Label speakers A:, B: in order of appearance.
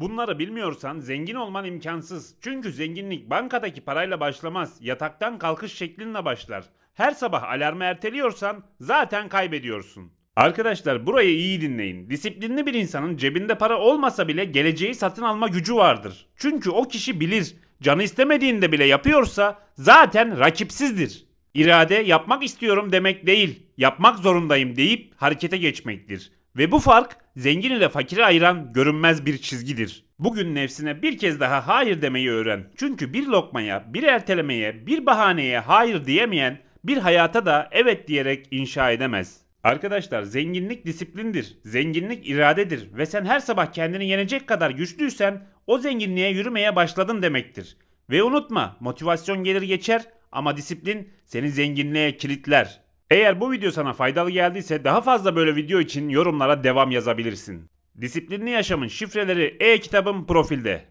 A: Bunları bilmiyorsan zengin olman imkansız. Çünkü zenginlik bankadaki parayla başlamaz. Yataktan kalkış şeklinle başlar. Her sabah alarmı erteliyorsan zaten kaybediyorsun. Arkadaşlar burayı iyi dinleyin. Disiplinli bir insanın cebinde para olmasa bile geleceği satın alma gücü vardır. Çünkü o kişi bilir. Canı istemediğinde bile yapıyorsa zaten rakipsizdir. İrade yapmak istiyorum demek değil, yapmak zorundayım deyip harekete geçmektir. Ve bu fark zengin ile fakiri ayıran görünmez bir çizgidir. Bugün nefsine bir kez daha hayır demeyi öğren. Çünkü bir lokmaya, bir ertelemeye, bir bahaneye hayır diyemeyen bir hayata da evet diyerek inşa edemez. Arkadaşlar zenginlik disiplindir, zenginlik iradedir ve sen her sabah kendini yenecek kadar güçlüysen o zenginliğe yürümeye başladın demektir. Ve unutma motivasyon gelir geçer ama disiplin seni zenginliğe kilitler. Eğer bu video sana faydalı geldiyse daha fazla böyle video için yorumlara devam yazabilirsin. Disiplinli yaşamın şifreleri e-kitabım profilde.